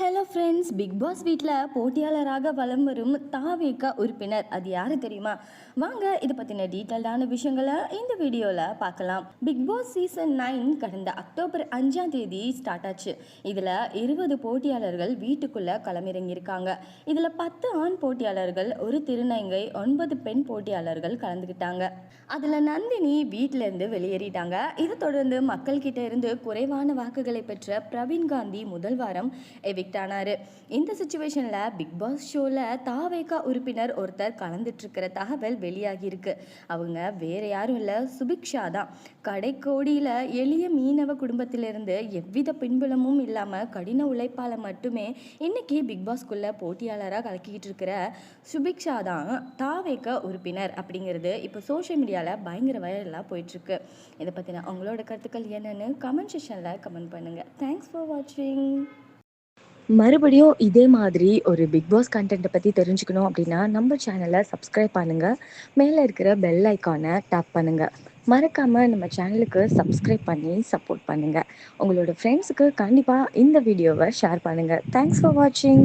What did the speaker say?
Hello friends big pass வீட்டில் போட்டியாளராக வலம் வரும் தாவேக்கா உறுப்பினர். அது யாரு தெரியுமா? வாங்க இதை பற்றின டீட்டெயில்டான விஷயங்களை இந்த வீடியோவில் பார்க்கலாம். பிக் பாஸ் சீசன் நைன் கடந்த அக்டோபர் அஞ்சாம் தேதி ஸ்டார்ட் ஆச்சு. இதில் இருபது போட்டியாளர்கள் வீட்டுக்குள்ளே களமிறங்கியிருக்காங்க. இதில் பத்து ஆண் போட்டியாளர்கள் ஒரு திருநங்கை ஒன்பது பெண் போட்டியாளர்கள் கலந்துக்கிட்டாங்க அதில் நந்தினி வீட்டிலேருந்து வெளியேறிட்டாங்க. இதை தொடர்ந்து மக்கள்கிட்ட இருந்து குறைவான வாக்குகளை பெற்ற பிரவீன் காந்தி முதல் வாரம் எவிக் செலக்ட் ஆனாரு இந்த சுச்சுவேஷனில் பிக் பாஸ் ஷோவில் தாவேகா உறுப்பினர் ஒருத்தர் கலந்துட்டுருக்கிற தகவல் வெளியாகியிருக்கு. அவங்க வேறு யாரும் இல்லை சுபிக்ஷா தான். கடைக்கோடியில் எளிய மீனவ குடும்பத்திலிருந்து எவ்வித பின்புலமும் இல்லாமல் கடின உழைப்பால் மட்டுமே இன்னைக்கு பிக் பாஸ்க்குள்ளே போட்டியாளராக கலக்கிக்கிட்டு இருக்கிற சுபிக்ஷா தான் தாவேகா உறுப்பினர் அப்படிங்கிறது இப்போ சோஷியல் மீடியாவில் பயங்கர வைரலாக போயிட்டுருக்கு. இதை பற்றின அவங்களோட கருத்துக்கள் என்னென்னு கமெண்ட் செஷனில் கமெண்ட் பண்ணுங்கள் தேங்க்ஸ் ஃபார் வாட்சிங் மறுபடியும் இதே மாதிரி ஒரு பிக் பாஸ் கண்டென்ட்டை பற்றி தெரிஞ்சுக்கணும் அப்படின்னா நம்ம சேனலை சப்ஸ்கிரைப் பண்ணுங்கள் மேலே இருக்கிற பெல் ஐக்கானை டேப் பண்ணுங்கள் மறக்காமல் நம்ம சேனலுக்கு சப்ஸ்கிரைப் பண்ணி சப்போர்ட் பண்ணுங்கள் உங்களோட ஃப்ரெண்ட்ஸுக்கு கண்டிப்பாக இந்த வீடியோவை ஷேர் பண்ணுங்கள் தேங்க்ஸ் ஃபார் வாட்சிங்